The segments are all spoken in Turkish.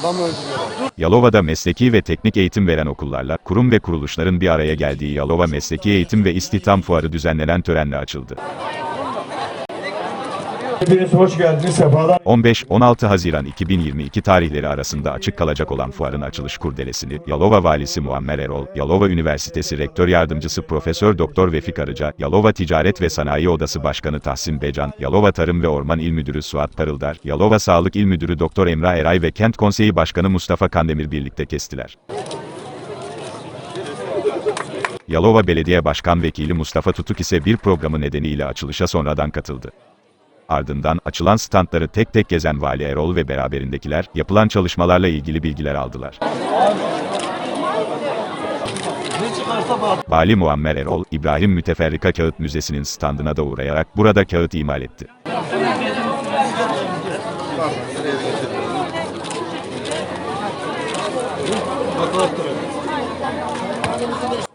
Adam öldürüyorlar. Yalova'da mesleki ve teknik eğitim veren okullarla, kurum ve kuruluşların bir araya geldiği Yalova Mesleki Eğitim ve İstihdam Fuarı düzenlenen törenle açıldı. Hepiniz hoş geldiniz, sefalar 15-16 Haziran 2022 tarihleri arasında açık kalacak olan fuarın açılış kurdelesini, Yalova Valisi Muammer Erol, Yalova Üniversitesi Rektör Yardımcısı Profesör Doktor Vefik Arıca, Yalova Ticaret ve Sanayi Odası Başkanı Tahsin Becan, Yalova Tarım ve Orman İl Müdürü Suat Parıldar, Yalova Sağlık İl Müdürü Doktor Emrah Eray ve Kent Konseyi Başkanı Mustafa Kandemir birlikte kestiler. Yalova Belediye Başkan Vekili Mustafa Tutuk ise bir programı nedeniyle açılışa sonradan katıldı. Ardından açılan standları tek tek gezen Vali Erol ve beraberindekiler yapılan çalışmalarla ilgili bilgiler aldılar. Vali Muammer Erol, İbrahim Müteferrika Kağıt Müzesi'nin standına da uğrayarak burada kağıt imal etti.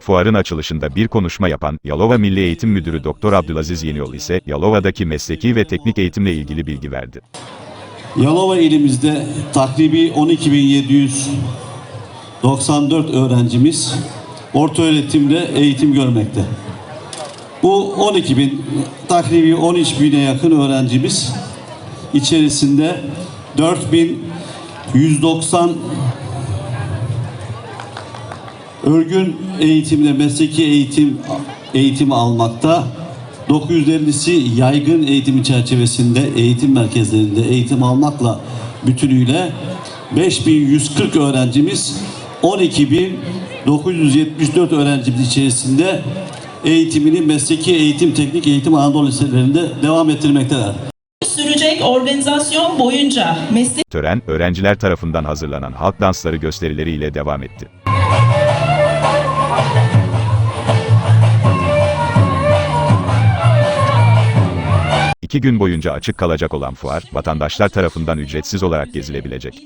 Fuarın açılışında bir konuşma yapan Yalova Milli Eğitim Müdürü Doktor Abdülaziz Yeniyol ise Yalova'daki mesleki ve teknik eğitimle ilgili bilgi verdi. Yalova ilimizde takribi 12.794 öğrencimiz orta öğretimde eğitim görmekte. Bu 12 bin, takribi 13 bine yakın öğrencimiz içerisinde 4190 örgün eğitimle mesleki eğitim eğitim almakta. 950'si yaygın eğitim çerçevesinde eğitim merkezlerinde eğitim almakla bütünüyle 5140 öğrencimiz 12974 öğrencimiz içerisinde eğitimini mesleki eğitim, teknik eğitim Anadolu liselerinde devam ettirmekteler. sürecek organizasyon boyunca meslek Tören, öğrenciler tarafından hazırlanan halk dansları gösterileriyle devam etti. İki gün boyunca açık kalacak olan fuar, vatandaşlar tarafından ücretsiz olarak gezilebilecek.